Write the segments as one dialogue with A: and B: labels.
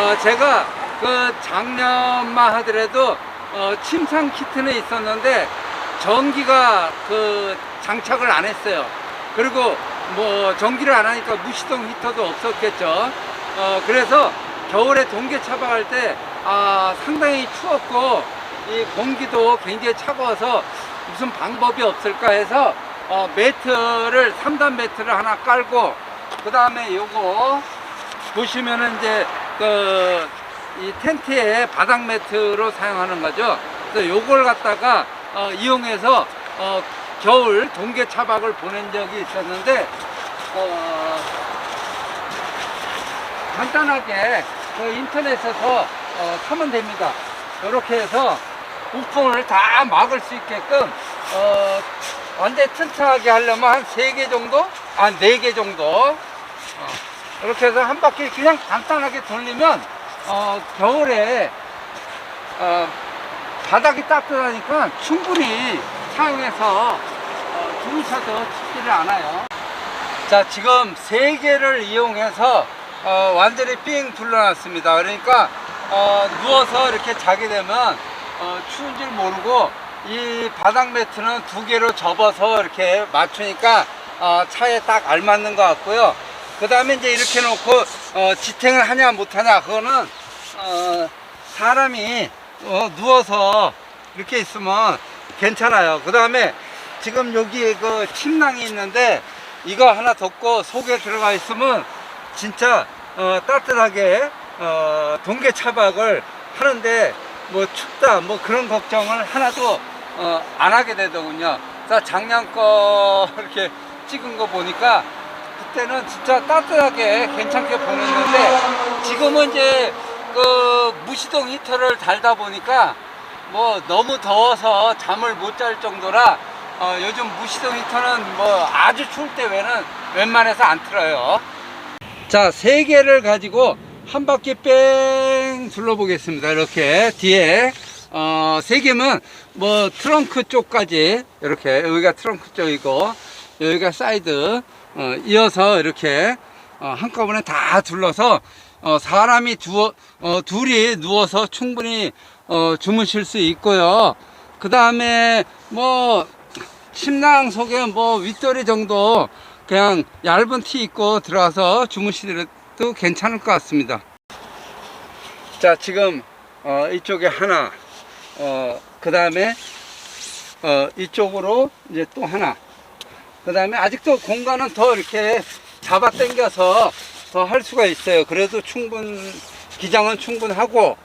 A: 어, 제가 그 작년만 하더라도 어, 침상 키트는 있었는데 전기가 그 장착을 안 했어요. 그리고 뭐 전기를 안 하니까 무시동 히터도 없었겠죠. 어, 그래서 겨울에 동계 차박할 때 아, 상당히 추웠고 이 공기도 굉장히 차가워서 무슨 방법이 없을까 해서 어, 매트를 3단 매트를 하나 깔고 그 다음에 요거 보시면은 이제 그 이 텐트에 바닥 매트로 사용하는 거죠. 그래서 요걸 갖다가 어, 이용해서 어, 겨울 동계 차박을 보낸 적이 있었는데 어, 간단하게 그 인터넷에서 어, 사면 됩니다. 이렇게 해서 우풍을 다 막을 수 있게끔 어, 완전 튼튼하게 하려면 한 세 개 정도? 아, 네 개 정도. 어, 이렇게 해서 한 바퀴 그냥 간단하게 돌리면 어, 겨울에 어, 바닥이 따뜻하니까 충분히 사용해서 어, 주무셔도 춥지를 않아요. 자, 지금 세 개를 이용해서 어, 완전히 삥 둘러놨습니다. 그러니까 어, 누워서 이렇게 자게 되면 어, 추운 줄 모르고 이 바닥 매트는 두 개로 접어서 이렇게 맞추니까 어, 차에 딱 알맞는 것 같고요. 그 다음에 이제 이렇게 놓고 어, 지탱을 하냐 못하냐 그거는 어, 사람이 어, 누워서 이렇게 있으면 괜찮아요. 그 다음에 지금 여기 그 침낭이 있는데 이거 하나 덮고 속에 들어가 있으면 진짜 어, 따뜻하게 어, 동계 차박을 하는데 뭐 춥다 뭐 그런 걱정을 하나도 어, 안 하게 되더군요. 자 작년 거 이렇게 찍은 거 보니까 그때는 진짜 따뜻하게 괜찮게 보냈는데 지금은 이제 그 무시동 히터를 달다 보니까 뭐 너무 더워서 잠을 못 잘 정도라 어, 요즘 무시동 히터는 뭐 아주 추울 때 외에는 웬만해서 안 틀어요. 자, 세 개를 가지고 한 바퀴 뺑 둘러보겠습니다. 이렇게 뒤에 어, 세 개면 뭐 트렁크 쪽까지 이렇게 여기가 트렁크 쪽이고 여기가 사이드 어, 이어서 이렇게 어, 한꺼번에 다 둘러서 어, 사람이 두, 어, 둘이 누워서 충분히 어, 주무실 수 있고요. 그 다음에 뭐 침낭 속에 뭐 윗도리 정도 그냥 얇은 티 입고 들어와서 주무시더라도 괜찮을 것 같습니다. 자, 지금 어, 이쪽에 하나, 어, 그 다음에 어, 이쪽으로 이제 또 하나, 그 다음에 아직도 공간은 더 이렇게 잡아 당겨서 더 할 수가 있어요. 그래도 충분, 기장은 충분하고,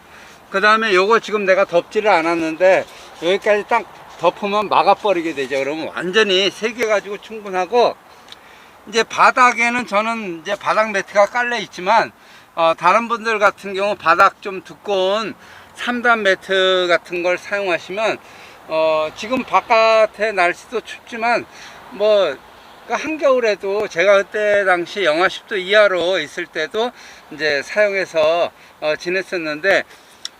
A: 그 다음에 요거 지금 내가 덮지를 않았는데, 여기까지 딱 덮으면 막아버리게 되죠. 그러면 완전히 세 개 가지고 충분하고, 이제 바닥에는 저는 이제 바닥 매트가 깔려 있지만, 어, 다른 분들 같은 경우 바닥 좀 두꺼운 3단 매트 같은 걸 사용하시면, 어, 지금 바깥에 날씨도 춥지만, 뭐, 그 한겨울에도 제가 그때 당시 영하 10도 이하로 있을 때도 이제 사용해서 어, 지냈었는데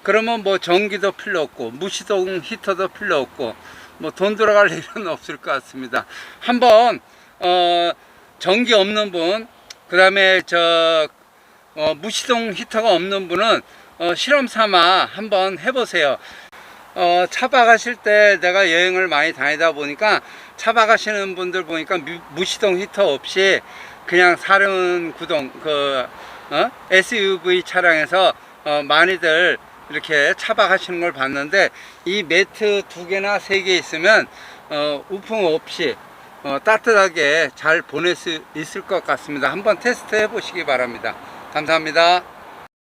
A: 그러면 뭐 전기도 필요 없고 무시동 히터도 필요 없고 뭐 돈 들어갈 일은 없을 것 같습니다. 한번 어, 전기 없는 분, 그 다음에 저 어, 무시동 히터가 없는 분은 어, 실험 삼아 한번 해보세요. 어, 차박하실 때 내가 여행을 많이 다니다 보니까 차박하시는 분들 보니까 무, 무시동 히터 없이 그냥 사륜 구동 그 어? SUV 차량에서 어, 많이들 이렇게 차박하시는 걸 봤는데 이 매트 두 개나 세 개 있으면 어, 우풍 없이 어, 따뜻하게 잘 보낼 수 있을 것 같습니다. 한번 테스트 해 보시기 바랍니다. 감사합니다.